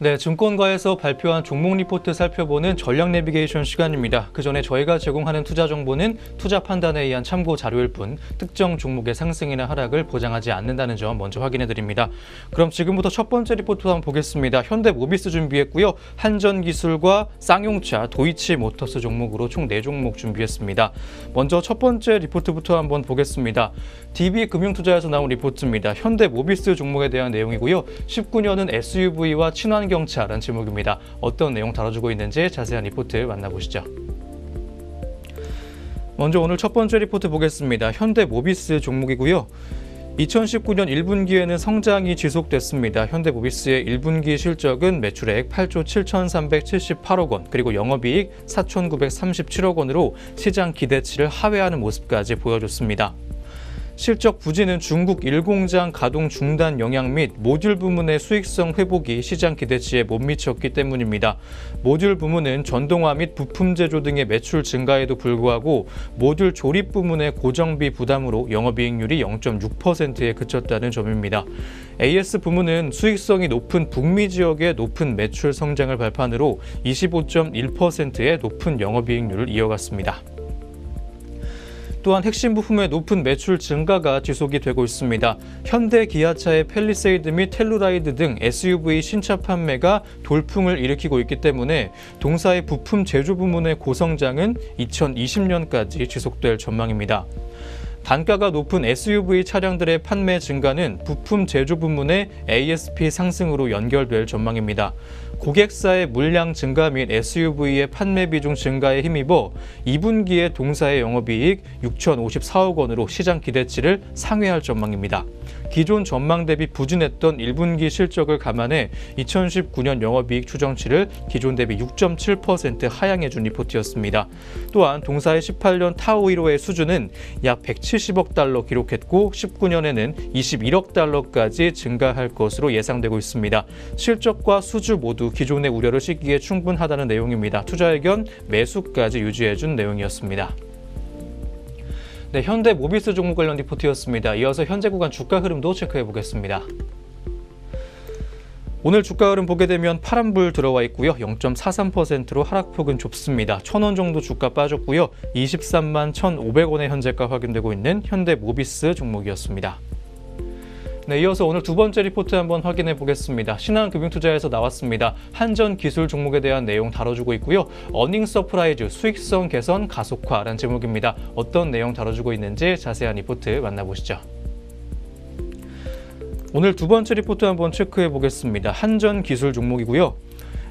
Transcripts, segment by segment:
네, 증권가에서 발표한 종목 리포트 살펴보는 전략 내비게이션 시간입니다. 그 전에 저희가 제공하는 투자 정보는 투자 판단에 의한 참고 자료일 뿐 특정 종목의 상승이나 하락을 보장하지 않는다는 점 먼저 확인해 드립니다. 그럼 지금부터 첫 번째 리포트 한번 보겠습니다. 현대 모비스 준비했고요. 한전기술과 쌍용차, 도이치 모터스 종목으로 총 네 종목 준비했습니다. 먼저 첫 번째 리포트부터 한번 보겠습니다. DB 금융투자에서 나온 리포트입니다. 현대 모비스 종목에 대한 내용이고요. 19년은 SUV와 친환 경차라는 제목입니다. 어떤 내용 다뤄주고 있는지 자세한 리포트 만나보시죠. 먼저 오늘 첫 번째 리포트 보겠습니다. 현대 모비스 종목이고요. 2019년 1분기에는 성장이 지속됐습니다. 현대모비스의 1분기 실적은 매출액 8조 7,378억 원, 그리고 영업이익 4,937억 원으로 시장 기대치를 하회하는 모습까지 보여줬습니다. 실적 부진은 중국 1공장 가동 중단 영향 및 모듈 부문의 수익성 회복이 시장 기대치에 못 미쳤기 때문입니다. 모듈 부문은 전동화 및 부품 제조 등의 매출 증가에도 불구하고 모듈 조립 부문의 고정비 부담으로 영업이익률이 0.6%에 그쳤다는 점입니다. AS 부문은 수익성이 높은 북미 지역의 높은 매출 성장을 발판으로 25.1%의 높은 영업이익률을 이어갔습니다. 또한 핵심 부품의 높은 매출 증가가 지속이 되고 있습니다. 현대 기아차의 펠리세이드 및 텔루라이드 등 SUV 신차 판매가 돌풍을 일으키고 있기 때문에 동사의 부품 제조 부문의 고성장은 2020년까지 지속될 전망입니다. 단가가 높은 SUV 차량들의 판매 증가는 부품 제조 부문의 ASP 상승으로 연결될 전망입니다. 고객사의 물량 증가 및 SUV의 판매 비중 증가에 힘입어 2분기에 동사의 영업이익 6,054억 원으로 시장 기대치를 상회할 전망입니다. 기존 전망 대비 부진했던 1분기 실적을 감안해 2019년 영업이익 추정치를 기존 대비 6.7% 하향해 준 리포트였습니다. 또한 동사의 18년 타오1호의 수준은 약 170억 달러 기록했고 19년에는 21억 달러까지 증가할 것으로 예상되고 있습니다. 실적과 수주 모두 기존의 우려를 씻기에 충분하다는 내용입니다. 투자 의견 매수까지 유지해 준 내용이었습니다. 네, 현대 모비스 종목 관련 리포트였습니다. 이어서 현재 구간 주가 흐름도 체크해 보겠습니다. 오늘 주가 흐름 보게 되면 파란불 들어와 있고요. 0.43%로 하락폭은 좁습니다. 1,000원 정도 주가 빠졌고요. 23만 1,500원의 현재가 확인되고 있는 현대 모비스 종목이었습니다. 네, 이어서 오늘 두 번째 리포트 한번 확인해 보겠습니다. 신한금융투자에서 나왔습니다. 한전 기술 종목에 대한 내용 다뤄주고 있고요. 어닝 서프라이즈 수익성 개선 가속화라는 제목입니다. 어떤 내용 다뤄주고 있는지 자세한 리포트 만나보시죠. 오늘 두 번째 리포트 한번 체크해 보겠습니다. 한전 기술 종목이고요.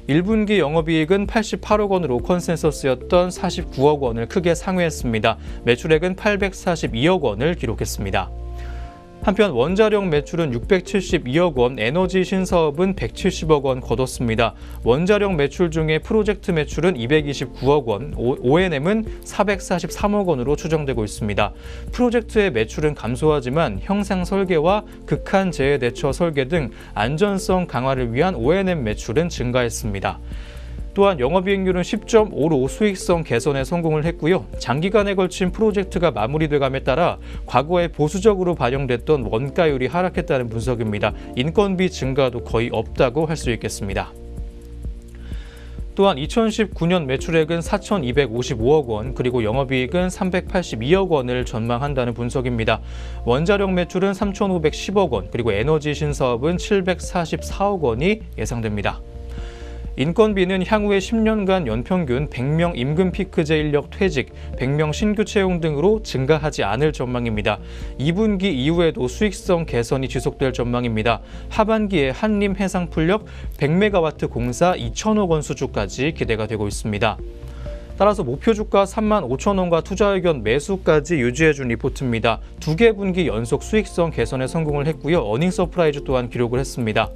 1분기 영업이익은 88억 원으로 컨센서스였던 49억 원을 크게 상회했습니다. 매출액은 842억 원을 기록했습니다. 한편 원자력 매출은 672억 원, 에너지 신사업은 170억 원 거뒀습니다. 원자력 매출 중에 프로젝트 매출은 229억 원, O&M은 443억 원으로 추정되고 있습니다. 프로젝트의 매출은 감소하지만 형상 설계와 극한 재해 대처 설계 등 안전성 강화를 위한 O&M 매출은 증가했습니다. 또한 영업이익률은 10.5로 수익성 개선에 성공을 했고요. 장기간에 걸친 프로젝트가 마무리돼감에 따라 과거에 보수적으로 반영됐던 원가율이 하락했다는 분석입니다. 인건비 증가도 거의 없다고 할 수 있겠습니다. 또한 2019년 매출액은 4,255억 원, 그리고 영업이익은 382억 원을 전망한다는 분석입니다. 원자력 매출은 3,510억 원, 그리고 에너지 신사업은 744억 원이 예상됩니다. 인건비는 향후에 10년간 연평균 100명 임금 피크 제 인력 퇴직, 100명 신규 채용 등으로 증가하지 않을 전망입니다. 2분기 이후에도 수익성 개선이 지속될 전망입니다. 하반기에 한림 해상 풀력 100메가와트 공사 2천억 원 수주까지 기대가 되고 있습니다. 따라서 목표 주가 3만 5천 원과 투자 의견 매수까지 유지해준 리포트입니다. 두 개 분기 연속 수익성 개선에 성공을 했고요. 어닝 서프라이즈 또한 기록을 했습니다.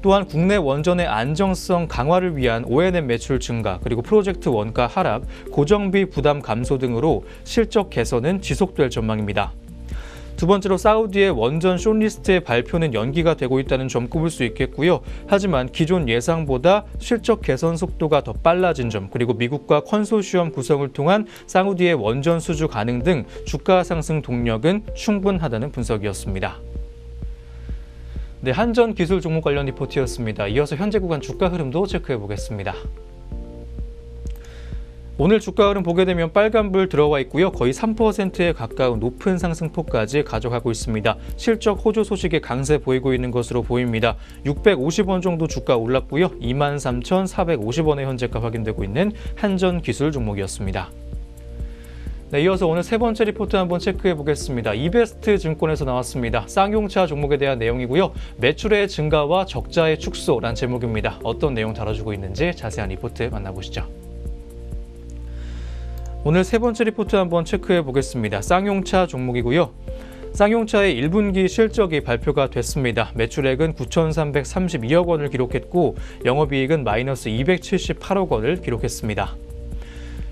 또한 국내 원전의 안정성 강화를 위한 O&M 매출 증가, 그리고 프로젝트 원가 하락, 고정비 부담 감소 등으로 실적 개선은 지속될 전망입니다. 두 번째로 사우디의 원전 쇼리스트의 발표는 연기가 되고 있다는 점 꼽을 수 있겠고요. 하지만 기존 예상보다 실적 개선 속도가 더 빨라진 점, 그리고 미국과 컨소시엄 구성을 통한 사우디의 원전 수주 가능 등 주가 상승 동력은 충분하다는 분석이었습니다. 네, 한전 기술 종목 관련 리포트였습니다. 이어서 현재 구간 주가 흐름도 체크해 보겠습니다. 오늘 주가 흐름 보게 되면 빨간불 들어와 있고요. 거의 3%에 가까운 높은 상승폭까지 가져가고 있습니다. 실적 호조 소식에 강세 보이고 있는 것으로 보입니다. 650원 정도 주가 올랐고요. 23,450원의 현재가 확인되고 있는 한전 기술 종목이었습니다. 네, 이어서 오늘 세 번째 리포트 한번 체크해 보겠습니다. 이베스트 증권에서 나왔습니다. 쌍용차 종목에 대한 내용이고요. 매출의 증가와 적자의 축소란 제목입니다. 어떤 내용 다뤄주고 있는지 자세한 리포트 만나보시죠. 오늘 세 번째 리포트 한번 체크해 보겠습니다. 쌍용차 종목이고요. 쌍용차의 1분기 실적이 발표가 됐습니다. 매출액은 9,332억 원을 기록했고 영업이익은 마이너스 278억 원을 기록했습니다.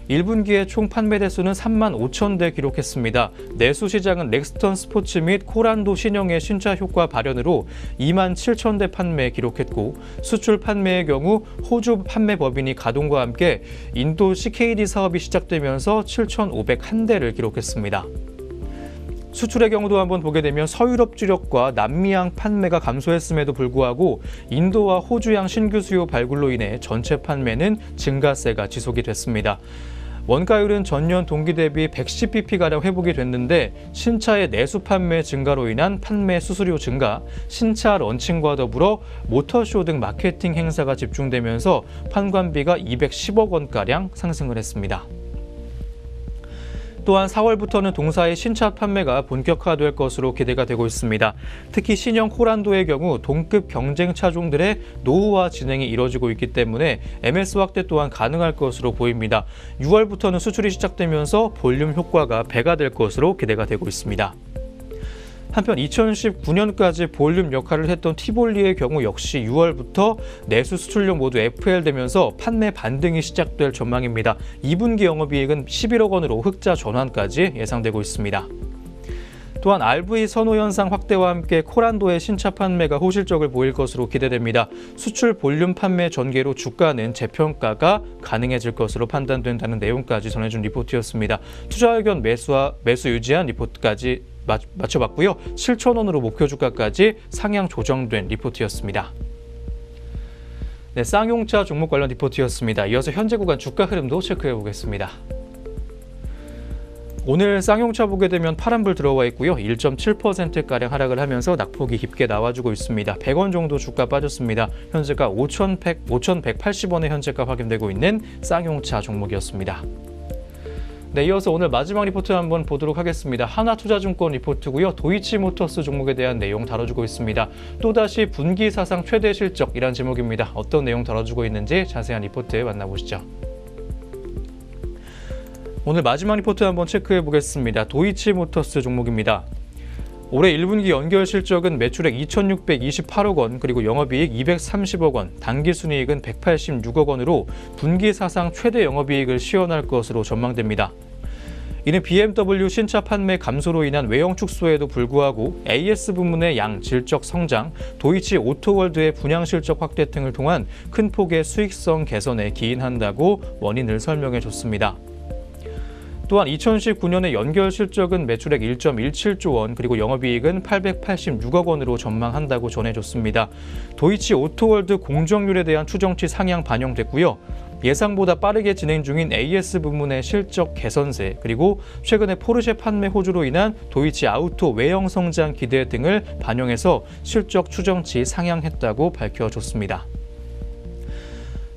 1분기에 총 판매 대수는 3만 5천 대 기록했습니다. 내수 시장은 렉스턴 스포츠 및 코란도 신형의 신차 효과 발현으로 2만 7천 대 판매 기록했고 수출 판매의 경우 호주 판매 법인이 가동과 함께 인도 CKD 사업이 시작되면서 7,501대를 기록했습니다. 수출의 경우도 한번 보게 되면 서유럽 주력과 남미양 판매가 감소했음에도 불구하고 인도와 호주양 신규 수요 발굴로 인해 전체 판매는 증가세가 지속이 됐습니다. 원가율은 전년 동기 대비 110bp가량 회복이 됐는데 신차의 내수 판매 증가로 인한 판매 수수료 증가, 신차 런칭과 더불어 모터쇼 등 마케팅 행사가 집중되면서 판관비가 210억 원가량 상승을 했습니다. 또한 4월부터는 동사의 신차 판매가 본격화될 것으로 기대가 되고 있습니다. 특히 신형 호란도의 경우 동급 경쟁 차종들의 노후화 진행이 이뤄지고 있기 때문에 MS 확대 또한 가능할 것으로 보입니다. 6월부터는 수출이 시작되면서 볼륨 효과가 배가 될 것으로 기대가 되고 있습니다. 한편 2019년까지 볼륨 역할을 했던 티볼리의 경우 역시 6월부터 내수 수출용 모두 FL 되면서 판매 반등이 시작될 전망입니다. 2분기 영업이익은 11억 원으로 흑자 전환까지 예상되고 있습니다. 또한 RV 선호 현상 확대와 함께 코란도의 신차 판매가 호실적을 보일 것으로 기대됩니다. 수출 볼륨 판매 전개로 주가는 재평가가 가능해질 것으로 판단된다는 내용까지 전해준 리포트였습니다. 투자 의견 매수와 매수 유지한 리포트까지 맞춰봤고요. 7천원으로 목표 주가까지 상향 조정된 리포트였습니다. 네, 쌍용차 종목 관련 리포트였습니다. 이어서 현재 구간 주가 흐름도 체크해 보겠습니다. 오늘 쌍용차 보게 되면 파란불 들어와 있고요. 1.7%가량 하락을 하면서 낙폭이 깊게 나와주고 있습니다. 100원 정도 주가 빠졌습니다. 현재가 5,100, 5,180원의 현재가 확인되고 있는 쌍용차 종목이었습니다. 네, 이어서 오늘 마지막 리포트 한번 보도록 하겠습니다. 하나투자증권 리포트고요. 도이치모터스 종목에 대한 내용 다뤄주고 있습니다. 또다시 분기 사상 최대 실적이란 제목입니다. 어떤 내용 다뤄주고 있는지 자세한 리포트 만나보시죠. 오늘 마지막 리포트 한번 체크해 보겠습니다. 도이치모터스 종목입니다. 올해 1분기 연결 실적은 매출액 2,628억 원, 그리고 영업이익 230억 원, 당기순이익은 186억 원으로 분기 사상 최대 영업이익을 시현할 것으로 전망됩니다. 이는 BMW 신차 판매 감소로 인한 외형 축소에도 불구하고 AS 부문의 양 질적 성장, 도이치 오토월드의 분양 실적 확대 등을 통한 큰 폭의 수익성 개선에 기인한다고 원인을 설명해 줬습니다. 또한 2019년의 연결 실적은 매출액 1.17조 원 그리고 영업이익은 886억 원으로 전망한다고 전해줬습니다. 도이치 오토월드 공정률에 대한 추정치 상향 반영됐고요. 예상보다 빠르게 진행 중인 AS 부문의 실적 개선세 그리고 최근에 포르쉐 판매 호주로 인한 도이치 아우토 외형 성장 기대 등을 반영해서 실적 추정치 상향했다고 밝혀줬습니다.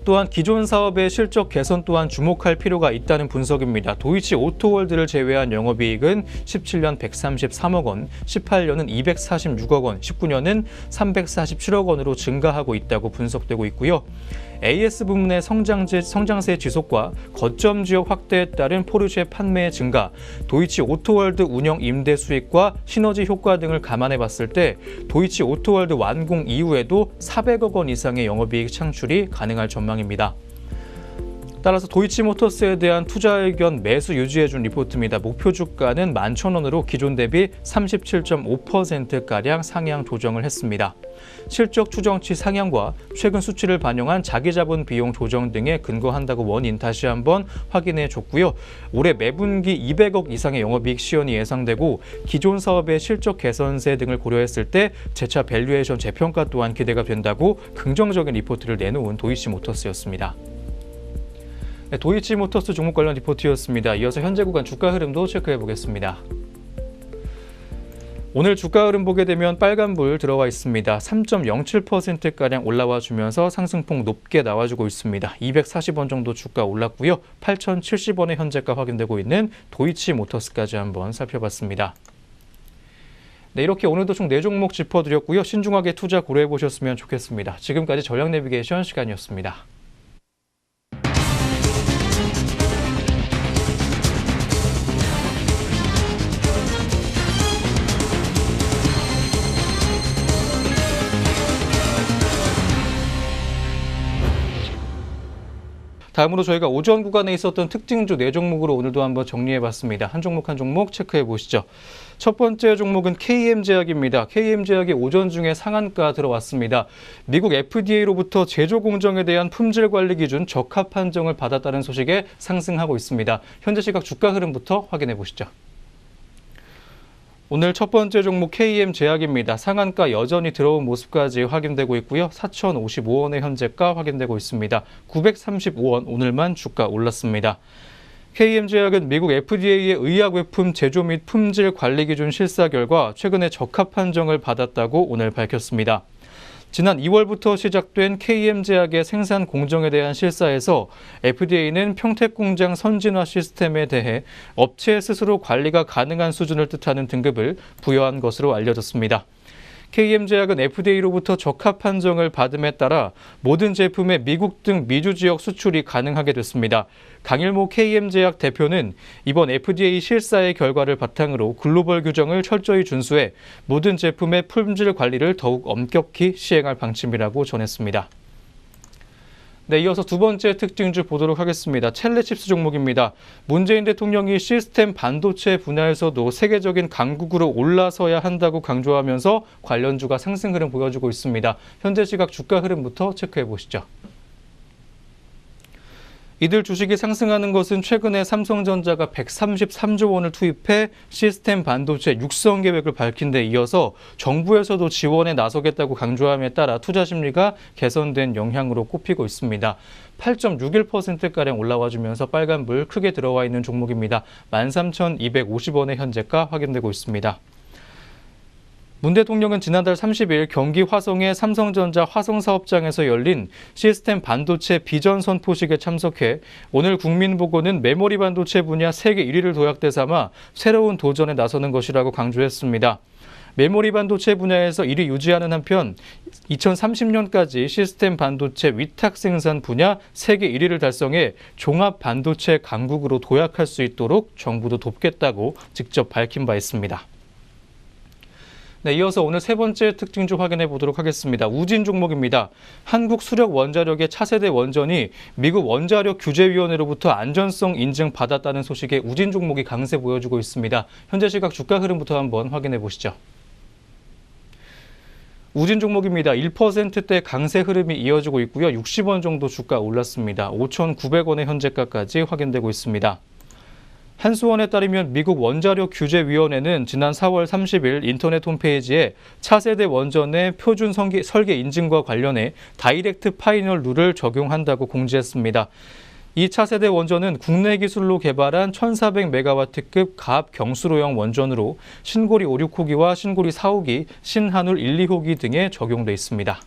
또한 기존 사업의 실적 개선 또한 주목할 필요가 있다는 분석입니다. 도이치 오토월드를 제외한 영업이익은 17년 133억 원, 18년은 246억 원, 19년은 347억 원으로 증가하고 있다고 분석되고 있고요. AS 부문의 성장제, 성장세 지속과 거점 지역 확대에 따른 포르쉐 판매 증가, 도이치 오토월드 운영 임대 수익과 시너지 효과 등을 감안해 봤을 때 도이치 오토월드 완공 이후에도 400억 원 이상의 영업이익 창출이 가능할 전망입니다. 따라서 도이치모터스에 대한 투자 의견 매수 유지해준 리포트입니다. 목표 주가는 11,000원으로 기존 대비 37.5%가량 상향 조정을 했습니다. 실적 추정치 상향과 최근 수치를 반영한 자기 자본 비용 조정 등에 근거한다고 원인 다시 한번 확인해 줬고요. 올해 매분기 200억 이상의 영업이익 시현이 예상되고 기존 사업의 실적 개선세 등을 고려했을 때 재차 밸류에이션 재평가 또한 기대가 된다고 긍정적인 리포트를 내놓은 도이치모터스였습니다. 네, 도이치 모터스 종목 관련 리포트였습니다. 이어서 현재 구간 주가 흐름도 체크해 보겠습니다. 오늘 주가 흐름 보게 되면 빨간불 들어와 있습니다. 3.07%가량 올라와 주면서 상승폭 높게 나와주고 있습니다. 240원 정도 주가 올랐고요. 8,070원의 현재가 확인되고 있는 도이치 모터스까지 한번 살펴봤습니다. 네, 이렇게 오늘도 총 4종목 짚어드렸고요. 신중하게 투자 고려해 보셨으면 좋겠습니다. 지금까지 전략 내비게이션 시간이었습니다. 다음으로 저희가 오전 구간에 있었던 특징주 네 종목으로 오늘도 한번 정리해봤습니다. 한 종목 한 종목 체크해 보시죠. 첫 번째 종목은 KM제약입니다. KM제약이 오전 중에 상한가 들어왔습니다. 미국 FDA로부터 제조 공정에 대한 품질 관리 기준 적합 판정을 받았다는 소식에 상승하고 있습니다. 현재 시각 주가 흐름부터 확인해 보시죠. 오늘 첫 번째 종목 KM 제약입니다. 상한가 여전히 들어온 모습까지 확인되고 있고요. 4,055원의 현재가 확인되고 있습니다. 935원 오늘만 주가 올랐습니다. KM 제약은 미국 FDA의 의약외품 제조 및 품질 관리 기준 실사 결과 최근에 적합 판정을 받았다고 오늘 밝혔습니다. 지난 2월부터 시작된 KM제약의 생산 공정에 대한 실사에서 FDA는 평택 공장 선진화 시스템에 대해 업체 스스로 관리가 가능한 수준을 뜻하는 등급을 부여한 것으로 알려졌습니다. KM제약은 FDA로부터 적합 판정을 받음에 따라 모든 제품의 미국 등 미주 지역 수출이 가능하게 됐습니다. 강일모 KM제약 대표는 이번 FDA 실사의 결과를 바탕으로 글로벌 규정을 철저히 준수해 모든 제품의 품질 관리를 더욱 엄격히 시행할 방침이라고 전했습니다. 네, 이어서 두 번째 특징주 보도록 하겠습니다. 첼레칩스 종목입니다. 문재인 대통령이 시스템 반도체 분야에서도 세계적인 강국으로 올라서야 한다고 강조하면서 관련주가 상승 흐름 보여주고 있습니다. 현재 시각 주가 흐름부터 체크해 보시죠. 이들 주식이 상승하는 것은 최근에 삼성전자가 133조 원을 투입해 시스템 반도체 육성 계획을 밝힌 데 이어서 정부에서도 지원에 나서겠다고 강조함에 따라 투자 심리가 개선된 영향으로 꼽히고 있습니다. 8.61%가량 올라와 주면서 빨간불 크게 들어와 있는 종목입니다. 13,250원의 현재가 확인되고 있습니다. 문 대통령은 지난달 30일 경기 화성의 삼성전자 화성 사업장에서 열린 시스템 반도체 비전 선포식에 참석해 오늘 국민보고는 메모리 반도체 분야 세계 1위를 도약대 삼아 새로운 도전에 나서는 것이라고 강조했습니다. 메모리 반도체 분야에서 1위 유지하는 한편 2030년까지 시스템 반도체 위탁 생산 분야 세계 1위를 달성해 종합 반도체 강국으로 도약할 수 있도록 정부도 돕겠다고 직접 밝힌 바 있습니다. 네, 이어서 오늘 세 번째 특징주 확인해 보도록 하겠습니다. 우진 종목입니다. 한국 수력 원자력의 차세대 원전이 미국 원자력 규제위원회로부터 안전성 인증 받았다는 소식에 우진 종목이 강세 보여주고 있습니다. 현재 시각 주가 흐름부터 한번 확인해 보시죠. 우진 종목입니다. 1%대 강세 흐름이 이어지고 있고요. 60원 정도 주가 올랐습니다. 5,900원의 현재가까지 확인되고 있습니다. 한수원에 따르면 미국 원자력 규제위원회는 지난 4월 30일 인터넷 홈페이지에 차세대 원전의 표준 설계, 인증과 관련해 다이렉트 파이널 룰을 적용한다고 공지했습니다. 이 차세대 원전은 국내 기술로 개발한 1400메가와트급 가압 경수로형 원전으로 신고리 5, 6호기와 신고리 4, 5기, 신한울 1, 2호기 등에 적용돼 있습니다.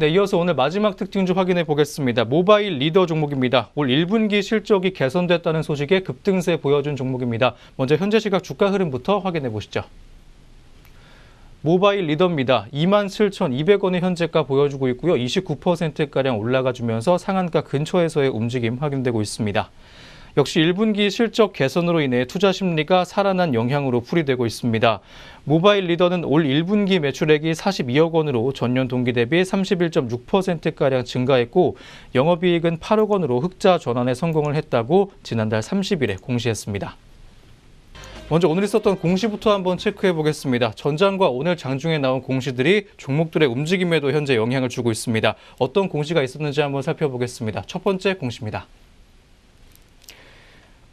네, 이어서 오늘 마지막 특징 좀 확인해 보겠습니다. 모바일 리더 종목입니다. 올 1분기 실적이 개선됐다는 소식에 급등세 보여준 종목입니다. 먼저 현재 시각 주가 흐름부터 확인해 보시죠. 모바일 리더입니다. 27,200원의 현재가 보여주고 있고요. 29%가량 올라가 주면서 상한가 근처에서의 움직임 확인되고 있습니다. 역시 1분기 실적 개선으로 인해 투자 심리가 살아난 영향으로 풀이되고 있습니다. 모바일 리더는 올 1분기 매출액이 42억 원으로 전년 동기 대비 31.6%가량 증가했고 영업이익은 8억 원으로 흑자 전환에 성공을 했다고 지난달 30일에 공시했습니다. 먼저 오늘 있었던 공시부터 한번 체크해 보겠습니다. 전장과 오늘 장중에 나온 공시들이 종목들의 움직임에도 현재 영향을 주고 있습니다. 어떤 공시가 있었는지 한번 살펴보겠습니다. 첫 번째 공시입니다.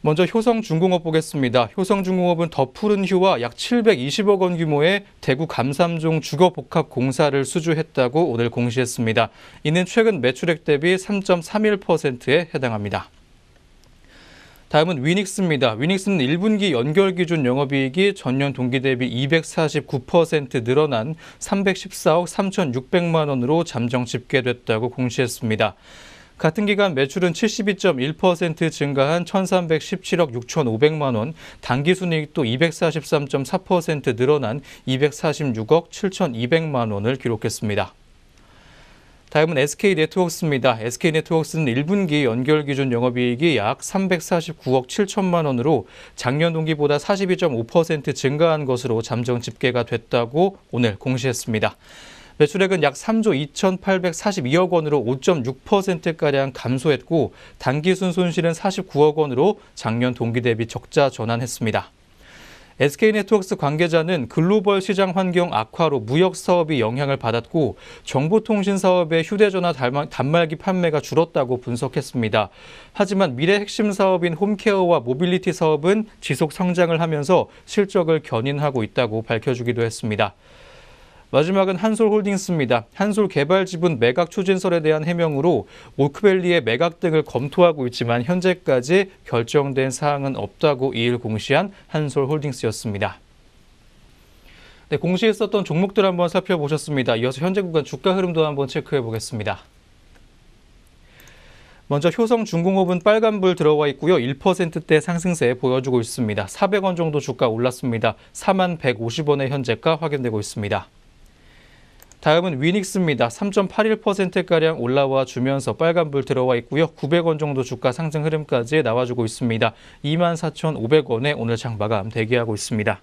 먼저 효성중공업 보겠습니다. 효성중공업은 더 푸른 휴와 약 720억 원 규모의 대구 감삼종 주거복합 공사를 수주했다고 오늘 공시했습니다. 이는 최근 매출액 대비 3.31%에 해당합니다. 다음은 위닉스입니다. 위닉스는 1분기 연결 기준 영업이익이 전년 동기 대비 249% 늘어난 314억 3,600만 원으로 잠정 집계됐다고 공시했습니다. 같은 기간 매출은 72.1% 증가한 1,317억 6,500만 원, 당기순이익도 243.4% 늘어난 246억 7,200만 원을 기록했습니다. 다음은 SK네트워크스입니다. SK네트워크스는 1분기 연결 기준 영업이익이 약 349억 7천만 원으로 작년 동기보다 42.5% 증가한 것으로 잠정 집계가 됐다고 오늘 공시했습니다. 매출액은 약 3조 2,842억 원으로 5.6%가량 감소했고 단기순 손실은 49억 원으로 작년 동기 대비 적자 전환했습니다. SK네트워크스 관계자는 글로벌 시장 환경 악화로 무역 사업이 영향을 받았고 정보통신 사업의 휴대전화 단말기 판매가 줄었다고 분석했습니다. 하지만 미래 핵심 사업인 홈케어와 모빌리티 사업은 지속 성장을 하면서 실적을 견인하고 있다고 밝혀주기도 했습니다. 마지막은 한솔홀딩스입니다. 한솔 개발 지분 매각 추진설에 대한 해명으로 오크밸리의 매각 등을 검토하고 있지만 현재까지 결정된 사항은 없다고 이일 공시한 한솔홀딩스였습니다. 네, 공시에 썼던 종목들 한번 살펴보셨습니다. 이어서 현재 구간 주가 흐름도 한번 체크해 보겠습니다. 먼저 효성중공업은 빨간불 들어와 있고요. 1%대 상승세 보여주고 있습니다. 400원 정도 주가 올랐습니다. 4만 150원의 현재가 확인되고 있습니다. 다음은 위닉스입니다. 3.81%가량 올라와 주면서 빨간불 들어와 있고요. 900원 정도 주가 상승 흐름까지 나와주고 있습니다. 24,500원에 오늘 장 마감 대기하고 있습니다.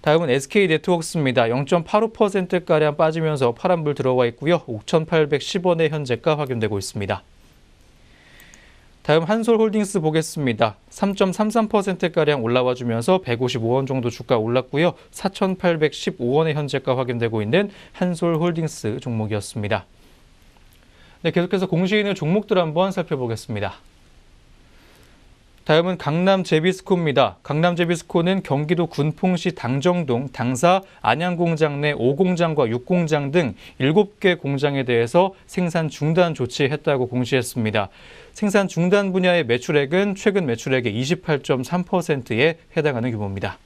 다음은 SK네트워크스입니다. 0.85%가량 빠지면서 파란불 들어와 있고요. 5,810원의 현재가 확인되고 있습니다. 다음 한솔홀딩스 보겠습니다. 3.33%가량 올라와 주면서 155원 정도 주가 올랐고요. 4,815원의 현재가 확인되고 있는 한솔홀딩스 종목이었습니다. 네, 계속해서 있는 종목들 한번 살펴보겠습니다. 다음은 강남 제비스코입니다. 강남 제비스코는 경기도 군풍시 당정동 당사 안양공장 내 5공장과 6공장 등 7개 공장에 대해서 생산 중단 조치했다고 공시했습니다. 생산 중단 분야의 매출액은 최근 매출액의 28.3%에 해당하는 규모입니다.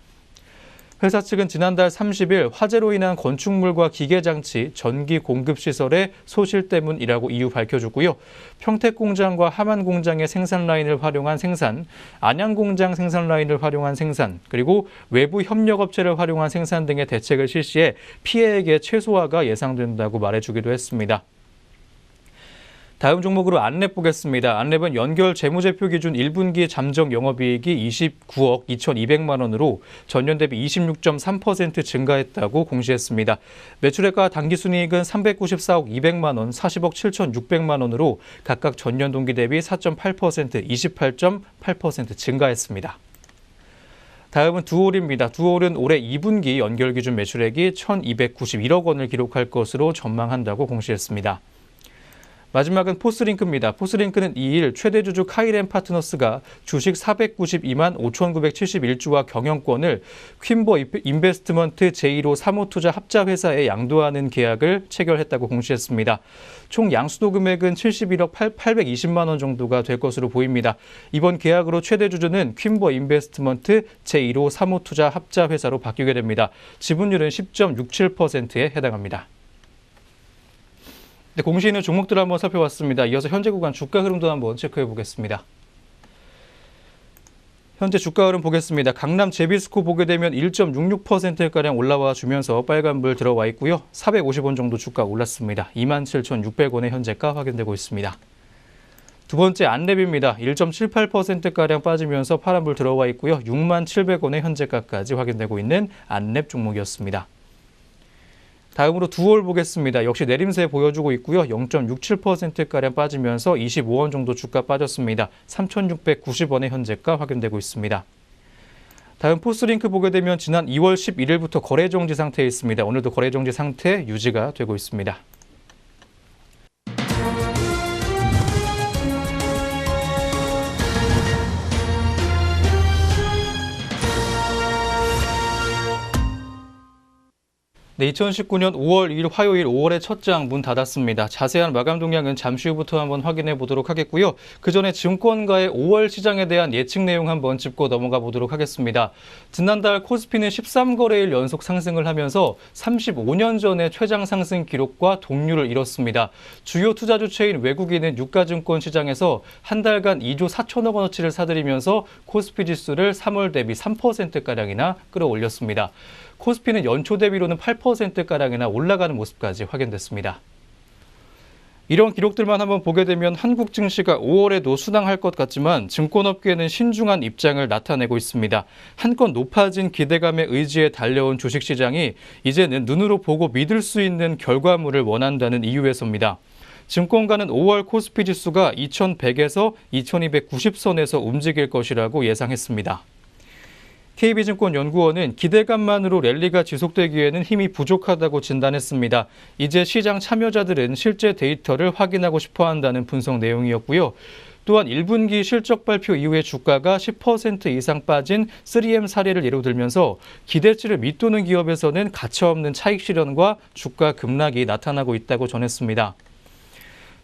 회사 측은 지난달 30일 화재로 인한 건축물과 기계장치, 전기 공급 시설의 소실 때문이라고 이유 밝혀주고요. 평택 공장과 함안 공장의 생산 라인을 활용한 생산, 안양 공장 생산 라인을 활용한 생산, 그리고 외부 협력업체를 활용한 생산 등의 대책을 실시해 피해액의 최소화가 예상된다고 말해주기도 했습니다. 다음 종목으로 안랩 보겠습니다. 안랩은 연결 재무제표 기준 1분기 잠정 영업이익이 29억 2,200만 원으로 전년 대비 26.3% 증가했다고 공시했습니다. 매출액과 당기순이익은 394억 200만 원, 40억 7,600만 원으로 각각 전년 동기 대비 4.8%, 28.8% 증가했습니다. 다음은 두올입니다. 두올은 올해 2분기 연결 기준 매출액이 1,291억 원을 기록할 것으로 전망한다고 공시했습니다. 마지막은 포스링크입니다. 포스링크는 2일 최대 주주 카이렌 파트너스가 주식 492만 5,971주와 경영권을 퀸버 인베스트먼트 제1호 사모투자 합자회사에 양도하는 계약을 체결했다고 공시했습니다. 총 양수도 금액은 71억 820만 원 정도가 될 것으로 보입니다. 이번 계약으로 최대 주주는 퀸버 인베스트먼트 제1호 사모투자 합자회사로 바뀌게 됩니다. 지분율은 10.67%에 해당합니다. 네, 있는 종목들을 한번 살펴봤습니다. 이어서 현재 구간 주가 흐름도 한번 체크해 보겠습니다. 현재 주가 흐름 보겠습니다. 강남 제비스코 보게 되면 1.66%가량 올라와 주면서 빨간불 들어와 있고요. 450원 정도 주가 올랐습니다. 27,600원의 현재가 확인되고 있습니다. 두 번째 안랩입니다. 1.78%가량 빠지면서 파란불 들어와 있고요. 6만 700원의 현재가까지 확인되고 있는 안랩 종목이었습니다. 다음으로 두월 보겠습니다. 역시 내림세 보여주고 있고요. 0.67%가량 빠지면서 25원 정도 주가 빠졌습니다. 3,690원의 현재가 확인되고 있습니다. 다음 포스링크 보게 되면 지난 2월 11일부터 거래 정지 상태에 있습니다. 오늘도 거래 정지 상태 유지가 되고 있습니다. 네, 2019년 5월 2일 화요일 5월의 첫 장 문 닫았습니다. 자세한 마감 동향은 잠시 후부터 한번 확인해 보도록 하겠고요. 그 전에 증권가의 5월 시장에 대한 예측 내용 한번 짚고 넘어가 보도록 하겠습니다. 지난달 코스피는 13거래일 연속 상승을 하면서 35년 전의 최장 상승 기록과 동률을 이뤘습니다. 주요 투자 주체인 외국인은 유가증권 시장에서 한 달간 2조 4천억 원어치를 사들이면서 코스피 지수를 3월 대비 3%가량이나 끌어올렸습니다. 코스피는 연초 대비로는 8%가량이나 올라가는 모습까지 확인됐습니다. 이런 기록들만 한번 보게 되면 한국 증시가 5월에도 수당할 것 같지만 증권업계는 신중한 입장을 나타내고 있습니다. 한껏 높아진 기대감의 의지에 달려온 주식시장이 이제는 눈으로 보고 믿을 수 있는 결과물을 원한다는 이유에서입니다. 증권가는 5월 코스피 지수가 2100에서 2290선에서 움직일 것이라고 예상했습니다. KB증권 연구원은 기대감만으로 랠리가 지속되기에는 힘이 부족하다고 진단했습니다. 이제 시장 참여자들은 실제 데이터를 확인하고 싶어 한다는 분석 내용이었고요. 또한 1분기 실적 발표 이후에 주가가 10% 이상 빠진 3M 사례를 예로 들면서 기대치를 밑도는 기업에서는 가차없는 차익 실현과 주가 급락이 나타나고 있다고 전했습니다.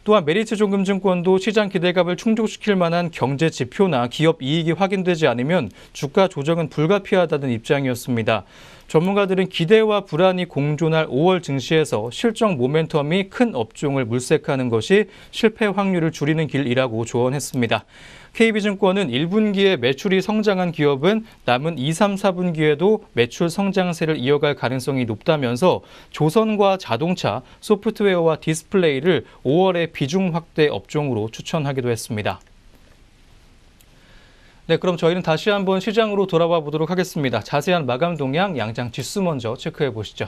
또한 메리츠 종금증권도 시장 기대감을 충족시킬 만한 경제 지표나 기업 이익이 확인되지 않으면 주가 조정은 불가피하다는 입장이었습니다. 전문가들은 기대와 불안이 공존할 5월 증시에서 실적 모멘텀이 큰 업종을 물색하는 것이 실패 확률을 줄이는 길이라고 조언했습니다. KB증권은 1분기에 매출이 성장한 기업은 남은 2, 3, 4분기에도 매출 성장세를 이어갈 가능성이 높다면서 조선과 자동차, 소프트웨어와 디스플레이를 5월에 비중 확대 업종으로 추천하기도 했습니다. 네, 그럼 저희는 다시 한번 시장으로 돌아와 보도록 하겠습니다. 자세한 마감 동향 양장 지수 먼저 체크해 보시죠.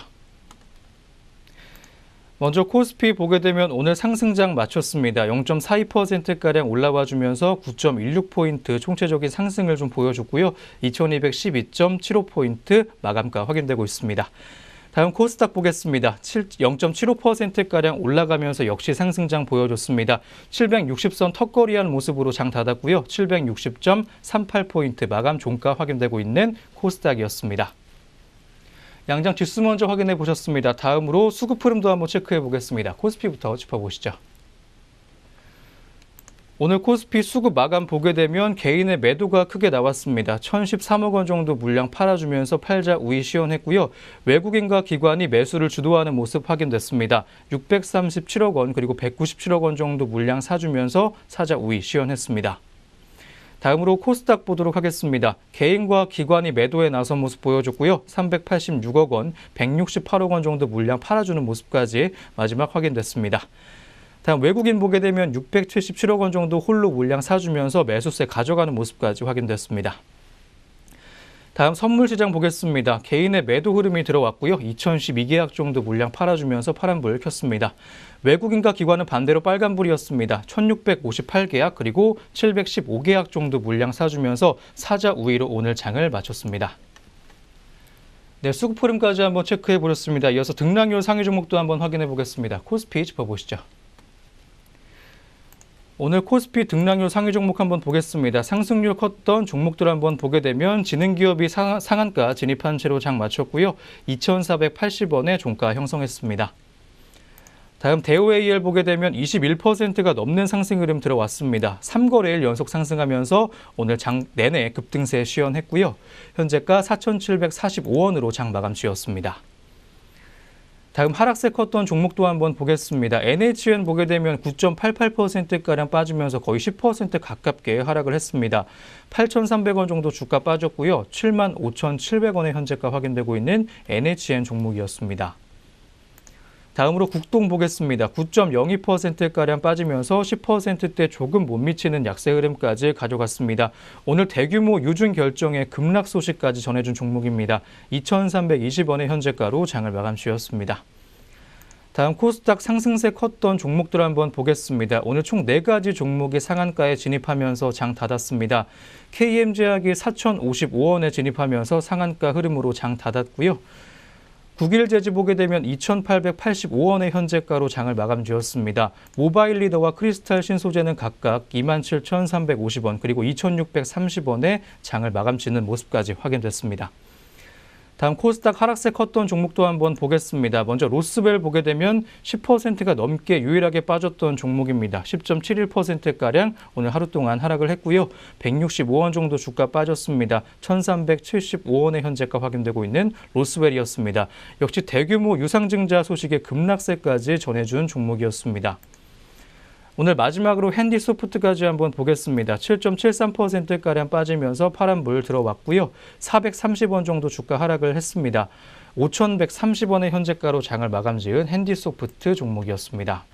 먼저 코스피 보게 되면 오늘 상승장 마쳤습니다. 0.42%가량 올라와 주면서 9.16포인트 총체적인 상승을 좀 보여줬고요. 2212.75포인트 마감가 확인되고 있습니다. 다음 코스닥 보겠습니다. 0.75%가량 올라가면서 역시 상승장 보여줬습니다. 760선 턱걸이하는 모습으로 장 닫았고요. 760.38포인트 마감 종가 확인되고 있는 코스닥이었습니다. 양장 지수 먼저 확인해 보셨습니다. 다음으로 수급 흐름도 한번 체크해 보겠습니다. 코스피부터 짚어보시죠. 오늘 코스피 수급 마감 보게 되면 개인의 매도가 크게 나왔습니다. 1,013억 원 정도 물량 팔아주면서 팔자 우위 시연했고요. 외국인과 기관이 매수를 주도하는 모습 확인됐습니다. 637억 원 그리고 197억 원 정도 물량 사주면서 사자 우위 시연했습니다. 다음으로 코스닥 보도록 하겠습니다. 개인과 기관이 매도에 나선 모습 보여줬고요. 386억 원, 168억 원 정도 물량 팔아주는 모습까지 마지막 확인됐습니다. 다음 외국인 보게 되면 677억 원 정도 홀로 물량 사주면서 매수세 가져가는 모습까지 확인됐습니다. 다음 선물 시장 보겠습니다. 개인의 매도 흐름이 들어왔고요. 2012계약 정도 물량 팔아주면서 파란불 켰습니다. 외국인과 기관은 반대로 빨간불이었습니다. 1658계약 그리고 715계약 정도 물량 사주면서 사자 우위로 오늘 장을 마쳤습니다. 네, 수급 흐름까지 한번 체크해 보셨습니다. 이어서 등락률 상위 종목도 한번 확인해 보겠습니다. 코스피 짚어보시죠. 오늘 코스피 등락률 상위 종목 한번 보겠습니다. 상승률 컸던 종목들 한번 보게 되면 지능기업이 상한가 진입한 채로 장 마쳤고요. 2,480원의 종가 형성했습니다. 다음 대우AL 보게 되면 21%가 넘는 상승 흐름 들어왔습니다. 3거래일 연속 상승하면서 오늘 장 내내 급등세 시연했고요. 현재가 4,745원으로 장 마감 지었습니다. 다음 하락세 컸던 종목도 한번 보겠습니다. NHN 보게 되면 9.88%가량 빠지면서 거의 10% 가깝게 하락을 했습니다. 8,300원 정도 주가 빠졌고요. 75,700원의 현재가 확인되고 있는 NHN 종목이었습니다. 다음으로 국동 보겠습니다. 9.02%가량 빠지면서 10%대 조금 못 미치는 약세 흐름까지 가져갔습니다. 오늘 대규모 유준 결정의 급락 소식까지 전해준 종목입니다. 2,320원의 현재가로 장을 마감 지었습니다. 다음 코스닥 상승세 컸던 종목들 한번 보겠습니다. 오늘 총 4가지 종목이 상한가에 진입하면서 장 닫았습니다. KM제약이 4,055원에 진입하면서 상한가 흐름으로 장 닫았고요. 국일제지 보게 되면 2,885원의 현재가로 장을 마감 지었습니다. 모바일 리더와 크리스탈 신소재는 각각 27,350원 그리고 2,630원에 장을 마감 짓는 모습까지 확인됐습니다. 다음 코스닥 하락세 컸던 종목도 한번 보겠습니다. 먼저 로스벨 보게 되면 10%가 넘게 유일하게 빠졌던 종목입니다. 10.71%가량 오늘 하루 동안 하락을 했고요. 165원 정도 주가 빠졌습니다. 1375원의 현재가 확인되고 있는 로스웰이었습니다. 역시 대규모 유상증자 소식의 급락세까지 전해준 종목이었습니다. 오늘 마지막으로 핸디 소프트까지 한번 보겠습니다. 7.73%가량 빠지면서 파란불 들어왔고요. 430원 정도 주가 하락을 했습니다. 5,130원의 현재가로 장을 마감 지은 핸디 소프트 종목이었습니다.